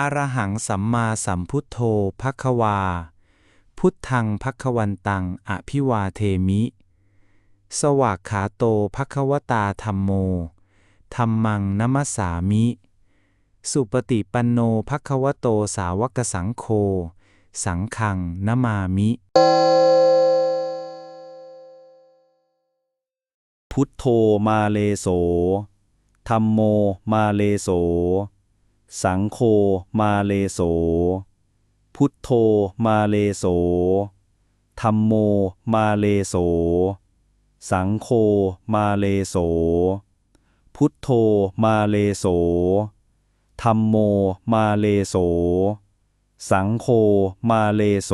อรหังสัมมาสัมพุทโธภควา พุทธังภควันตัง อภิวาเทมิ สวากขาโตภควตาธรรมโมธรรมังนัมสามิ สุปฏิปันโนภควโตสาวกสังโฆ สังฆังนามามิ พุทโธมาเลโสธรรมโมมาเลโส สังโฆมาเลโส พุทโธมาเลโสธรรมโมมาเลโส สังโฆมาเลโส พุทโธมาเลโสธรรมโมมาเลโส สังโฆมาเลโส